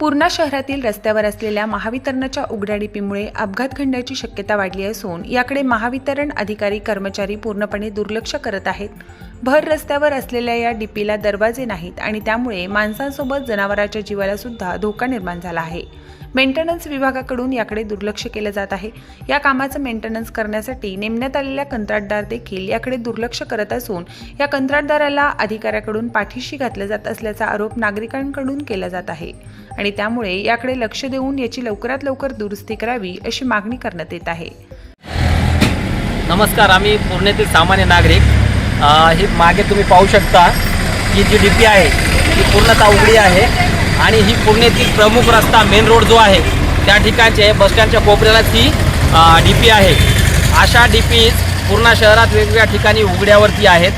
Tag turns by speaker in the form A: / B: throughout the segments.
A: पूर्णा शहरातील रस्त्यावर असलेल्या महावितरणाच्या उघड्या डिपीमुळे अपघात घडण्याची शक्यता वाढली असून याकडे महावितरण अधिकारी कर्मचारी पूर्णपणे दुर्लक्ष करत आहेत. भर रस्त्यावर असलेल्या या डीपीला दरवाजे नाहीत आणि त्यामुळे माणसांसोबत जनावरांच्या जीवाला सुद्धा धोका निर्माण झाला आहे. मेंटेनन्स विभागाकडून याकडे दुर्लक्ष केलं जात आहे. या कामाचं मेंटेनन्स करण्यासाठी नेमण्यात आलेल्या कंत्राटदार देखील याकडे दुर्लक्ष करत असून या कंत्राटदाराला अधिकाऱ्याकडून पाठीशी घातलं जात असल्याचा आरोप नागरिकांकडून केला जात आहे. आणि त्यामुळे याकडे लक्ष देऊन याची लवकरात लवकर दुरुस्ती करावी अशी मागणी करण्यात येत आहे.
B: नमस्कार आम्ही पुण्यातील सामान्य नागरिक. हे मागे तुम्ही पाहू शकता की जी डी पी आहे ती पूर्णतः उघडी आहे. आणि ही पुण्यातील प्रमुख रस्ता मेन रोड जो आहे त्या ठिकाणचे बसस्टँडच्या कोपऱ्यालाच ही डी पी आहे. अशा डी पीज पूर्ण शहरात वेगवेगळ्या ठिकाणी उघड्यावरती आहेत.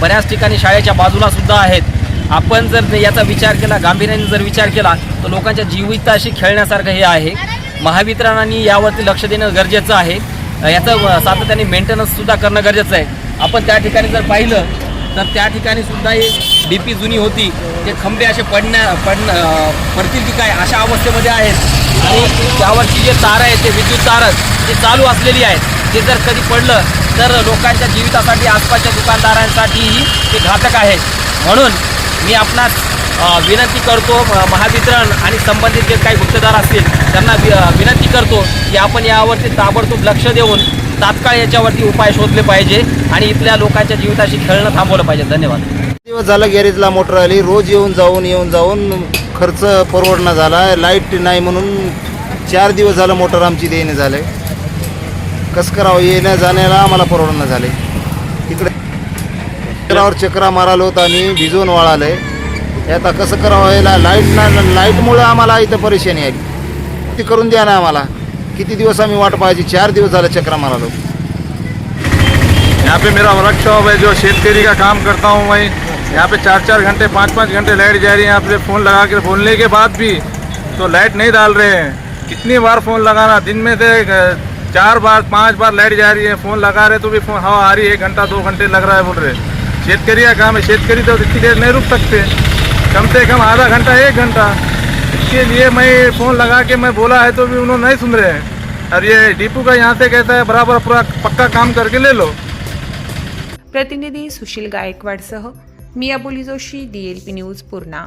B: बऱ्याच ठिकाणी शाळेच्या बाजूला सुद्धा आहेत. आपण जर याचा विचार केला गांभीर्याने जर विचार केला तर लोकांच्या जीविताशी खेळण्यासारखं हे आहे. महावितरणाने यावरती लक्ष देणं गरजेचं आहे. याचं सातत्याने मेंटेनन्ससुद्धा करणं गरजेचं आहे. आपण त्या ठिकाणी जर पाहिलं तर त्या ठिकाणी सुद्धा एक डीपी जुनी होती ते खंबे असे पडण्या पडण पडतील की काय अशा अवस्थेमध्ये आहेत. आणि त्यावरची जे तार आहे ते विद्युत तार ते चालू असलेली आहेत. ते जर कधी पडलं तर लोकांच्या जीवितासाठी आसपासच्या दुकानदारांसाठीही ते घातक आहे म्हणून मी आपणास विनंती करतो महावितरण आणि संबंधित जे काही गुप्तदार असतील त्यांना वि- विनंती करतो की आपण यावरती ताबडतोब लक्ष देऊन तात्काळ याच्यावरती उपाय शोधले पाहिजे आणि इथल्या लोकांच्या जीविताशी खेळणं थांबवलं पाहिजे. धन्यवाद.
C: दिवस झालं गॅरेजला मोटर आली. रोज येऊन जाऊन येऊन जाऊन खर्च परवडणं झाला लाइट नाही म्हणून चार दिवस झालं मोटर आमची देणे झाले कसं करावं येण्या जाण्याला आम्हाला परवडणं झाले इकडे चक्रावर चक्रा मारालो होत आणि भिजवून वाळालं आहे आता कसं करावं याला लाइट ना लाईटमुळं आम्हाला इथं परेशानी आली. ती करून द्या ना आम्हाला. किती दिवस आम्ही वाट पाहायची? चार दिवस झालं चक्रा मारालो
D: यहाँ पे मेरा वर्कशॉप है जो शेतकरी का काम करता हूँ मैं यहाँ पे चार चार घंटे, पाँच पाँच घंटे लाइट जा रही है पे फ़ोन लगा के बोलने के बाद भी तो लाइट नहीं डाल रहे हैं। कितनी बार फ़ोन लगाना, दिन में से चार बार, पाँच बार लाइट जा रही है, फ़ोन लगा रहे तो भी फ़ोन, हवा आ रही है, एक घंटा, दो घंटे लग रहा है बोल रहे। शेतकरी का काम है, शेतकरी तो इतनी देर नहीं रुक सकते। कम से कम आधा घंटा, एक घंटा। इसके लिए मैं फ़ोन लगा के मैं बोला है तो भी उन्होंने नहीं सुन रहे हैं। और ये डीपू का यहाँ से कहता है, बराबर पूरा पक्का काम करके ले लो।
A: प्रतिनिधी सुशील गायकवाडसह मी Aboli Joshi D L P news Purna.